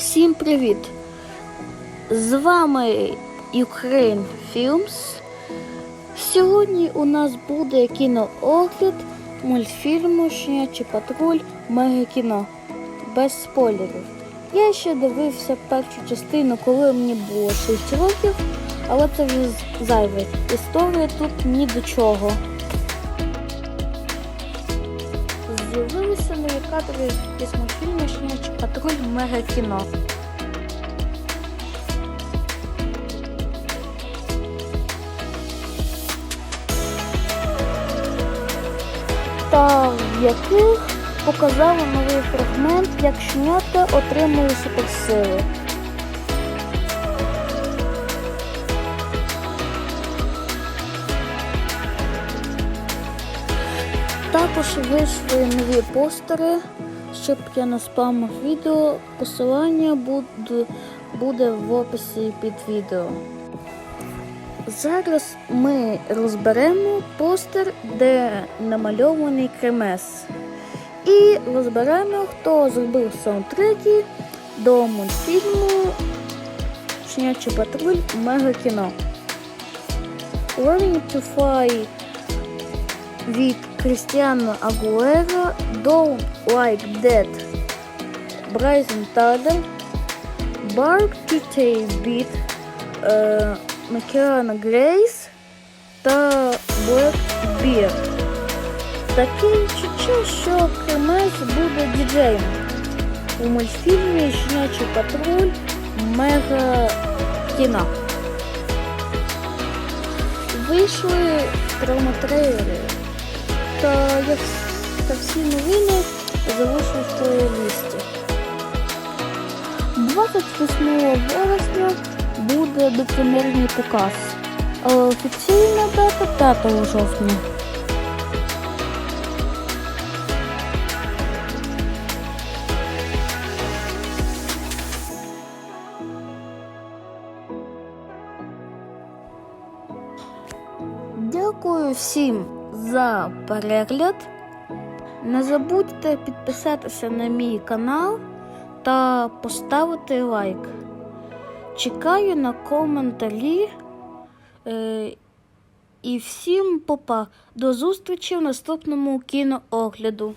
Всім привіт! З вами Ukraine Films. Сьогодні у нас буде кіноогляд мультфільму Щенячий патруль Мегакіно. Без спойлерів. Я ще дивився першу частину, коли мені було 6 років, але це вже зайве. Історія тут ні до чого. Нові кадри із мультфільму Щенячий патруль Мегакіно. Та в яких показали новий фрагмент, як щенята отримали суперсили. Також вийшли нові постери, щоб я не спамив відео. Посилання буде, в описі під відео. Зараз ми розберемо постер, де намальований кремес. І розберемо, хто зробив саундтреки до мультфільму Щенячий патруль Мегакіно. Learning to Fly від Крістіана Агуера Don't Like That Брайсон Тадер Bark to Tail Beat е, Макіана Грейс та Black Bear. Таке відчуття, що Кремес буде діджеєм у мультфільмі Щенячий патруль Мега кіно. Вийшли промотрейлери. Та та всі новини залишу в плейлисті. 28 вересня буде допримірний показ. А офіційна дата 5 жовтня. Дякую всім за перегляд. Не забудьте підписатися на мій канал та поставити лайк. Чекаю на коментарі. Е, і всім попа. До зустрічі в наступному кіноогляду.